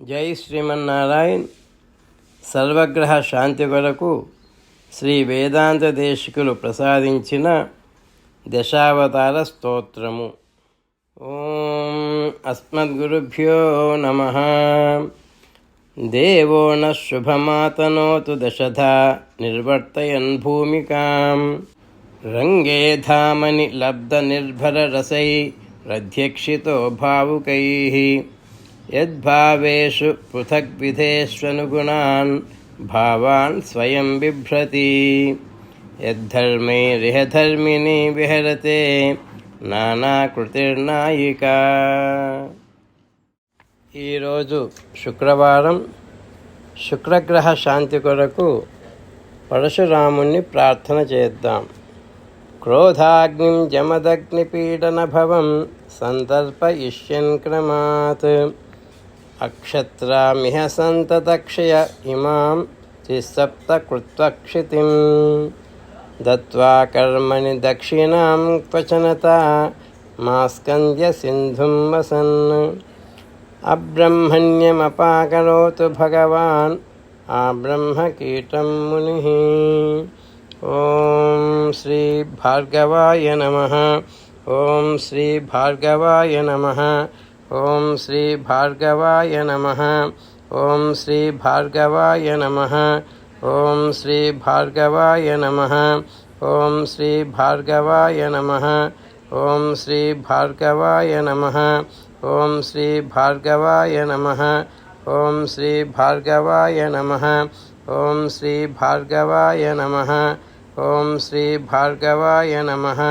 జై శ్రీమన్నారాయణ్. సర్వగ్రహ శాంతి కొరకు శ్రీ వేదాంత దేశికులు ప్రసాదించిన దశావతార స్తోత్రము. ఓం అస్మద్గురుభ్యో నమ. దేవో న శుభమాతనోతు దశధ నిర్వర్తయన్ భూమికాం. రంగే ధామని లబ్ధనిర్భరరసై రధ్యక్షితో భావుకై. యద్భావేషు పృథగ్విధేష్వనుగుణాన్ భావాన్ స్వయం బిభ్రతి. యద్ధర్మైరిహధర్మిణి విహరతే నానాకృతిర్నాయిక ఈరోజు శుక్రవారం శుక్రగ్రహ శాంతి కొరకు పరశురాముణ్ణి ప్రార్థన చేద్దాం. క్రోధాగ్నిం జమదగ్నిపీడనభవం సందర్పయిష్యన్ క్రమాత్. अक्षत्रह सन्ततक्षय इमां त्रिसप्तकृत्वक्षितिं दत्त्वा कर्मणि दक्षिणां क्वचनता मास्कन्द्यसिन्धुं वसन्। अब्रह्मण्यमपाकरोतु भगवान्, आब्रह्मकीटं मुनिः। ॐ श्रीभार्गवाय नमः। ॐ श्रीभार्गवाय नमः। ओम श्री भार्गवाय नमः श्री भार्गवाय नमः ओम श्री भार्गवाय नमः ओम श्री भार्गवाय नमः ओम श्री भार्गवाय नमः श्री भार्गवाय नमः ओम श्री भार्गवाय नमः ओम श्री भार्गवाय नमः ओम श्री भार्गवाय नमः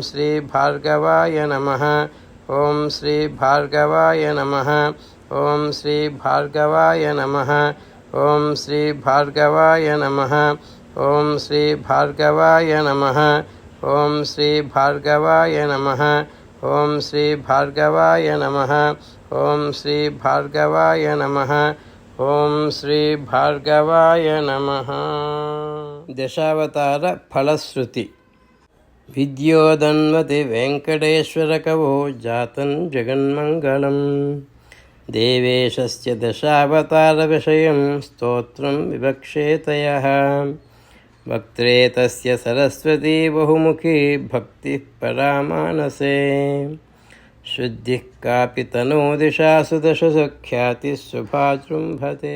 श्री भार्गवाय नमः ओम श्री भार्गवाय नमः। ओम श्री भार्गवाय नमः। ओम श्री भार्गवाय नमः। ओम श्री भार्गवाय नमः। श्री भार्गवाय नमः। ओम श्री भार्गवाय नमः। ओम श्री भार्गवाय नमः। ओम श्री भार्गवाय नमः। दशावतारफलश्रुति विद्योदन्वति वेङ्कटेश्वरकवो जातं जगन्मङ्गलं देवेशस्य दशावतारविषयं स्तोत्रं विवक्षेतयः वक्त्रे तस्य सरस्वती बहुमुखी भक्तिः परामानसे। शुद्धिः कापि तनोदिशासु दशसु ख्यातिः शुभाजृम्भते।